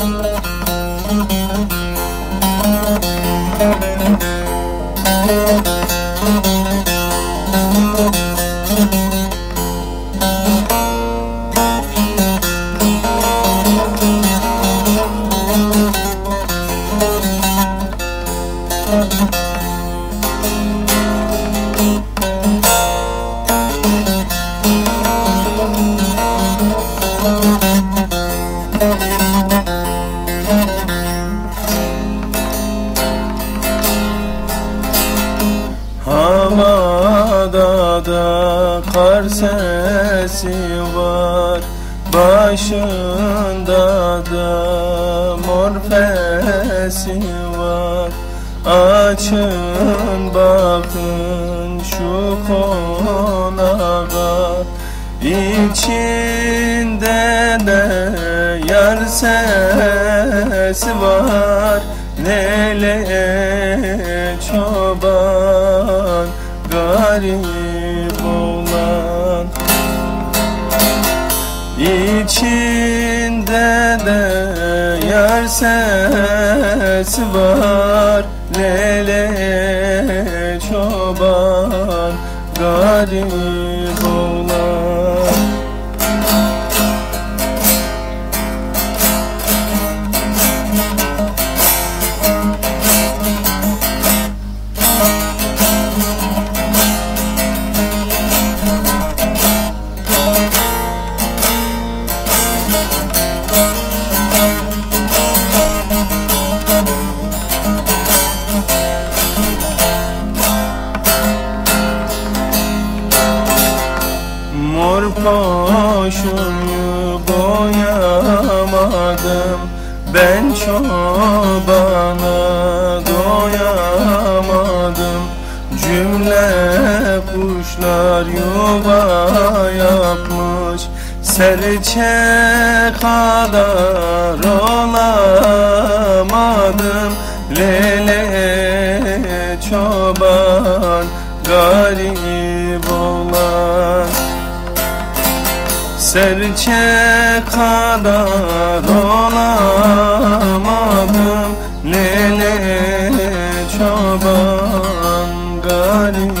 Thank you. Da kar sesi var Başında da mor fesi var. Açın bakın şu konağa İçinde de yar sesi var. Lele çoban garip olan İçinde de yar sesi var. Lele çoban garip olan Mor poşuyu boyamadım Ben çobana doyamadım. Cümle kuşlar yuva yapmış. Serçe kadar olamadım. Lele çoban garip olan Serçe kadar olamadım. Lele çoban garip